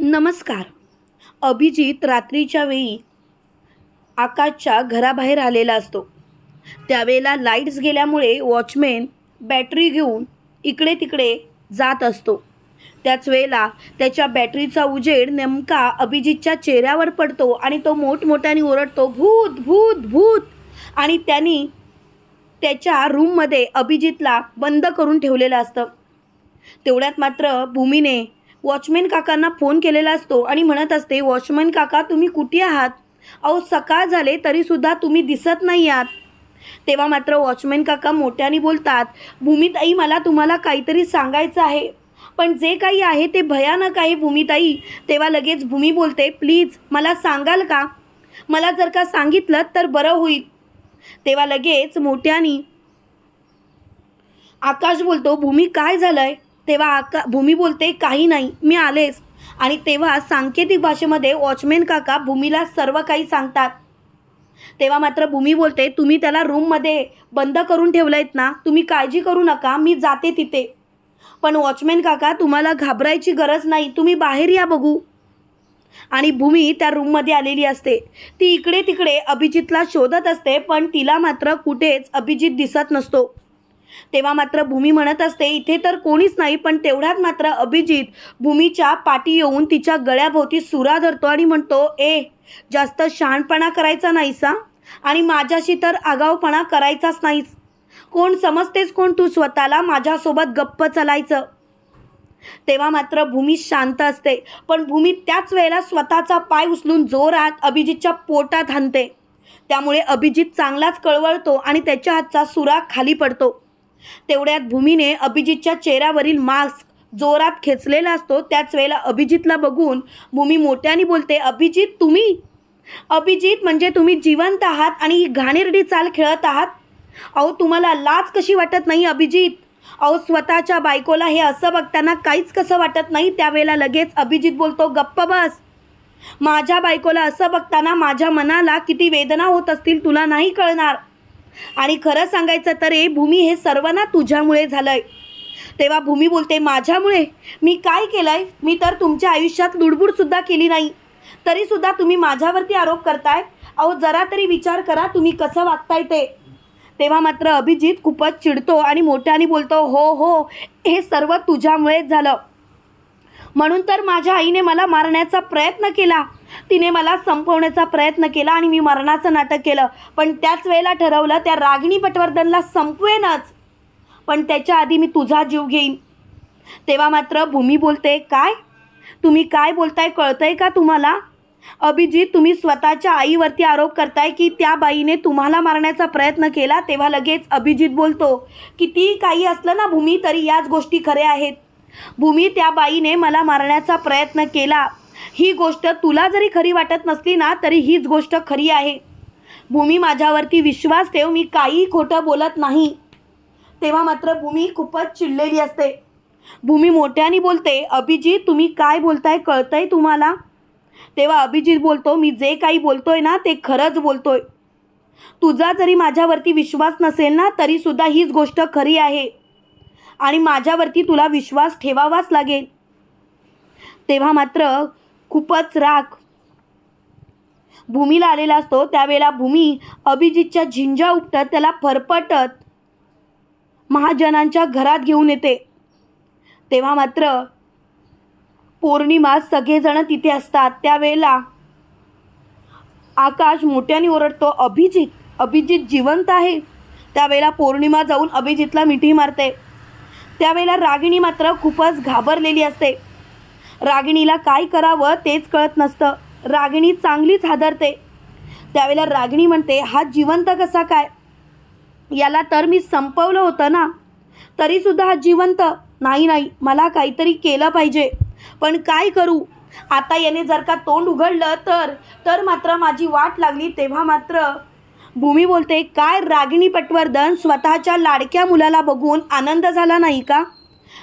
नमस्कार. अभिजित रात्रीच्या वेळी आकाशच्या घराबाहेर आलेला असतो. त्यावेळेला लाईट्स गेल्यामुळे वॉचमॅन बॅटरी घेऊन इकडे तिकडे जात असतो. त्याच वेळेला त्याच्या बॅटरीचा उजेड नेमका अभिजितच्या चेहऱ्यावर पडतो आणि तो मोठमोठ्याने ओरडतो भूत भूत भूत. आणि त्यांनी त्याच्या रूममध्ये अभिजितला बंद करून ठेवलेलं असतं. तेवढ्यात मात्र भूमीने वॉचमॅन काकांना फोन केलेला असतो आणि म्हणत असते वॉचमॅन काका तुम्ही कुठे आहात? अहो सकाळ झाले तरीसुद्धा तुम्ही दिसत नाही आहात. तेव्हा मात्र वॉचमॅन काका मोठ्याने बोलतात भूमिताई मला तुम्हाला काहीतरी सांगायचं आहे. पण जे काही आहे ते भयानक आहे भूमिताई. तेव्हा लगेच भूमी बोलते प्लीज मला सांगाल का? मला जर का सांगितलं तर बरं होईल. तेव्हा लगेच मोठ्यानी आकाश बोलतो भूमी काय झालंय? तेव्हा आका भूमी बोलते काही नाही मी आलेच. आणि तेव्हा सांकेतिक भाषेमध्ये वॉचमॅन काका भूमीला सर्व काही सांगतात. तेव्हा मात्र भूमी बोलते तुम्ही त्याला रूममध्ये बंद करून ठेवलं आहेत ना तुम्ही काळजी करू नका मी जाते तिथे. पण वॉचमॅन काका तुम्हाला घाबरायची गरज नाही तुम्ही बाहेर या बघू. आणि भूमी त्या रूममध्ये आलेली असते. ती इकडे तिकडे अभिजितला शोधत असते पण तिला मात्र कुठेच अभिजित दिसत नसतो. तेव्हा मात्र भूमी म्हणत असते इथे तर कोणीच नाही पण तेवढ्यात मात्र अभिजित भूमीच्या पाठी येऊन तिच्या गळ्याभोवती सुरा धरतो आणि म्हणतो ए जास्त शहाणपणा करायचा नाहीस हा? आणि माझ्याशी तर आगाऊपणा करायचाच नाहीस. कोण समजतेस कोण तू स्वतःला? माझ्यासोबत गप्प चालायचं. तेव्हा मात्र भूमी शांत असते पण भूमी त्याच वेळेला स्वतःचा पाय उचलून जोरात अभिजितच्या पोटात हाणते. त्यामुळे अभिजित चांगलाच कळवळतो आणि त्याच्या हातचा सुरा खाली पडतो. तेवढ्यात भूमीने अभिजितच्या चेहऱ्यावरील मास्क जोरात खेचलेला असतो. त्याच वेळेला अभिजितला बघून भूमी मोठ्याने बोलते अभिजित तुम्ही? अभिजित म्हणजे तुम्ही जिवंत आहात आणि ही घाणेरडी चाल खेळत आहात? अहो तुम्हाला लाज कशी वाटत नाही अभिजित? अहो स्वतःच्या बायकोला हे असं बघताना काहीच कसं वाटत नाही? त्यावेळेला लगेच अभिजित बोलतो गप्प बस. माझ्या बायकोला असं बघताना माझ्या मनाला किती वेदना होत असतील तुला नाही कळणार. आणि खरं सांगायचं तर हे भूमी हे सर्वांना तुझ्यामुळे तुझ्यामुळे झालंय. तेव्हा भूमी बोलते माझ्यामुळे? मी काय केलंय? मी तर तुमच्या आयुष्यात लुडबुडसुद्धा केली नाही. तरीसुद्धा तुम्ही माझ्यावरती आरोप करताय? अहो जरा तरी विचार करा तुम्ही कसं वागताय ते. तेव्हा मात्र अभिजित खूपच चिडतो आणि मोठ्याने बोलतो हो हो हे सर्व तुझ्यामुळेच झालं. म्हणून तर माझ्या आईने मला मारण्याचा प्रयत्न केला. तिने मला संपवण्याचा प्रयत्न केला आणि मी मरणाचं नाटक केलं. पण त्याच वेळेला ठरवलं त्या रागिणी पटवर्धनला संपवेनच. पण त्याच्या आधी मी तुझा जीव घेईन. तेव्हा मात्र भूमी बोलते काय? तुम्ही काय बोलताय कळतंय का तुम्हाला? अभिजित तुम्ही स्वतःच्या आईवरती आरोप करताय की त्या बाईने तुम्हाला मारण्याचा प्रयत्न केला? तेव्हा लगेच अभिजित बोलतो किती काही असलं ना भूमी तरी याच गोष्टी खऱ्या आहेत. भूमी त्या बाईने मला मारण्याचा प्रयत्न केला. ही गोष्ट तुला जरी खरी वाटत नसली ना तरी हीच गोष्ट खरी आहे. भूमी माझ्यावरती विश्वास ठेव मी काही खोटं बोलत नाही. तेव्हा मात्र भूमी खूपच चिडलेली असते. भूमी मोठ्याने बोलते अभिजित तुम्ही काय बोलताय कळतंय तुम्हाला? तेव्हा अभिजित बोलतो मी जे काही बोलतोय ना ते खरंच बोलतोय. तुझा जरी माझ्यावरती विश्वास नसेल ना तरीसुद्धा हीच गोष्ट खरी आहे. आणि माझ्यावरती तुला विश्वास ठेवावाच लागेल. तेव्हा मात्र खूपच राग भूमीला आलेला असतो. त्यावेळेला भूमी अभिजितच्या झिंजा उपटत त्याला फरफटत महाजनांच्या घरात घेऊन येते. तेव्हा मात्र पौर्णिमा सगळेजण तिथे असतात. त्यावेळेला आकाश मोठ्याने ओरडतो अभिजित अभिजित जिवंत आहे. त्यावेळेला पौर्णिमा जाऊन अभिजितला मिठी मारते. त्यावेळेला रागिणी मात्र खूपच घाबरलेली असते. रागिणीला काय करावं तेच कळत नसतं. रागिणी चांगलीच हादरते. त्यावेळेला रागिणी म्हणते हा जिवंत कसा काय? याला तर मी संपवलं होतं ना. तरीसुद्धा हा जिवंत. नाही नाही मला काहीतरी केलं पाहिजे. पण काय करू? आता याने जर का तोंड उघडलं तर तर मात्र माझी वाट लागली तेव्हा मात्र भूमी बोलते काय रागिणी पटवर्धन स्वतःच्या लाडक्या मुलाला बघून आनंद झाला नाही का?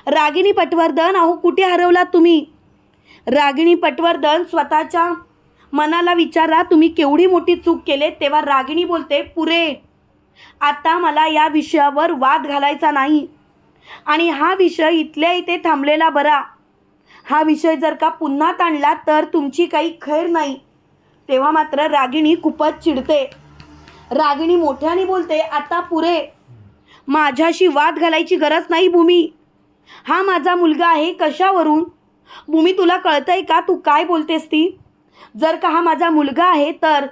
रागिणी पटवर्धन अहो कुठे हरवलात तुम्ही? रागिणी पटवर्धन स्वतःच्या मनाला विचारा तुम्ही केवढी मोठी चूक केले तेव्हा रागिणी बोलते पुरे आता मला या विषयावर वाद घालायचा नाही. आणि हा विषय इथल्या इथे थांबलेला बरा. हा विषय जर का पुन्हा ताणला तर तुमची काही खैर नाही. तेव्हा मात्र रागिणी खूपच चिडते. रागिणी मोठ्याने बोलते आता पुरे. माझ्याशी वाद घालायची गरज नाही भूमी. हा माझा मुलगा आहे कशावरून? भूमी तुला कळतंय का तू काय बोलतेस ती? जर का हा माझा मुलगा आहे तर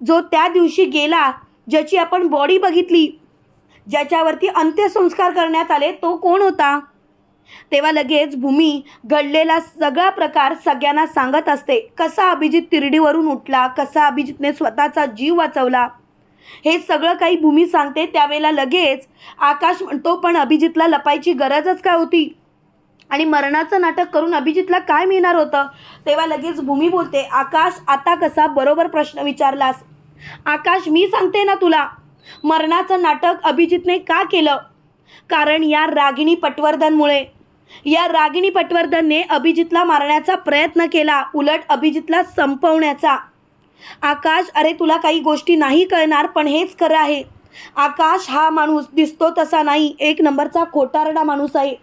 जो त्या दिवशी गेला ज्याची आपण बॉडी बघितली ज्याच्यावरती अंत्यसंस्कार करण्यात आले तो कोण होता? तेव्हा लगेच भूमी घडलेला सगळा प्रकार सगळ्यांना सांगत असते. कसा अभिजित तिरडीवरून उठला कसा अभिजितने स्वतःचा जीव वाचवला हे सगळं काही भूमी सांगते त्यावेळेला लगेच आकाश म्हणतो पण अभिजितला लपायची गरजच काय होती? आणि मरणाचं नाटक करून अभिजितला काय मिळणार होतं? तेव्हा लगेच भूमी बोलते आकाश आता कसा बरोबर प्रश्न विचारलास? आकाश मी सांगते ना तुला मरणाचं नाटक अभिजितने का केलं? कारण या रागिणी पटवर्धनमुळे या रागिणी पटवर्धनने अभिजितला मारण्याचा प्रयत्न केला उलट अभिजितला संपवण्याचा. आकाश अरे तुला काही गोष्टी नाही कळणार पण हेच खरं आहे. आकाश हा माणूस दिसतो तसा नाही. एक नंबरचा खोटारडा माणूस आहे.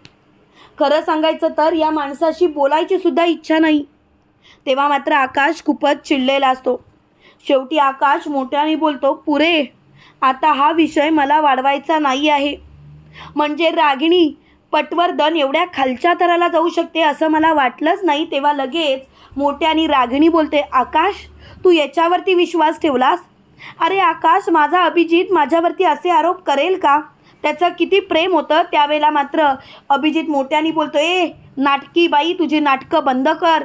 खरं सांगायचं तर या माणसाशी बोलायची सुद्धा इच्छा नाही. तेव्हा मात्र आकाश खूपच चिडलेला असतो. शेवटी आकाश मोठ्याने बोलतो पुरे आता हा विषय मला वाढवायचा नाही आहे. म्हणजे रागिणी पटवर्धन एवढ्या खालच्या थराला जाऊ शकते असं मला वाटलंच नाही. तेव्हा लगेच मोठ्याने रागिणी बोलते आकाश तू याच्यावरती विश्वास ठेवलास? अरे आकाश माझा अभिजित माझ्यावरती असे आरोप करेल का? त्याचं किती प्रेम होतं. त्यावेळेला मात्र अभिजित मोठ्याने बोलतो ए नाटकी बाई तुझी नाटकं बंद कर.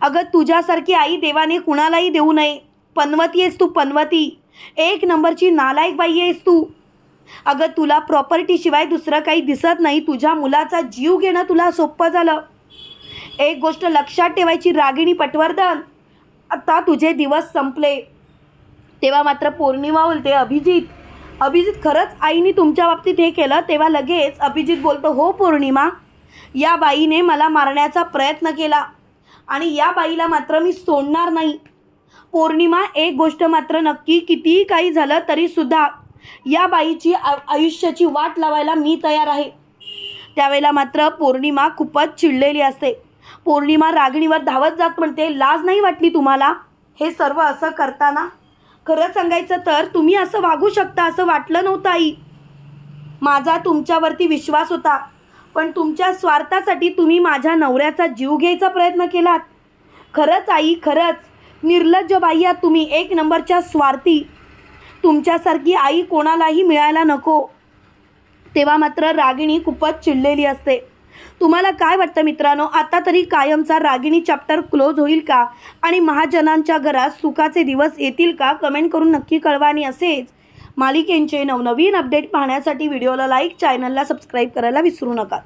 अगं तुझ्यासारखी आई देवाने कुणालाही देऊ नये. पनवती आहेस तू पनवती. एक नंबरची नालायक बाई आहेस तू. अगं तुला प्रॉपर्टीशिवाय दुसरं काही दिसत नाही. तुझ्या मुलाचा जीव घेणं तुला सोपं झालं. एक गोष्ट लक्षात ठेवायची रागिणी पटवर्धन. आता तुझे दिवस संपले. तेव्हा मात्र पौर्णिमा बोलते अभिजित. अभिजित खरंच आईने तुमच्या बाबतीत हे केलं तेव्हा लगेच अभिजित बोलतो हो पौर्णिमा या बाईने मला मारण्याचा प्रयत्न केला आणि या बाईला मात्र मी सोडणार नाही. पौर्णिमा एक गोष्ट मात्र नक्की कितीही काही झालं तरीसुद्धा या बाईची आयुष्याची वाट लावायला मी तयार आहे. त्यावेळेला मात्र पौर्णिमा खूपच चिडलेली असते. पौर्णिमा रागिणीवर धावत जात म्हणते लाज नाही वाटली तुम्हाला? हे सर्व असं करताना? खरं सांगायचं तर तुम्ही असं वागू शकता असं वाटलं नव्हतं आई. माझा तुमच्यावरती विश्वास होता. पण तुमच्या स्वार्थासाठी तुम्ही माझ्या नवऱ्याचा जीव घ्यायचा प्रयत्न केलात. खरंच आई खरंच. निर्लज्ज बाई तुम्ही. एक नंबरच्या स्वार्थी. तुमच्यासारखी आई कोणालाही मिळायला नको. तेव्हा मात्र रागिणी खूपच चिडलेली असते. तुम्हाला काय वाटतं मित्रांनो? आता तरी कायमचा रागिणी चॅप्टर क्लोज होईल का? आणि महाजनांच्या घरात सुखाचे दिवस येतील का? कमेंट करून नक्की कळवा आणि असेच. मालिकेंचे नवनवीन अपडेट पाहण्यासाठी व्हिडिओला लाईक चॅनलला सबस्क्राईब करायला विसरू नका.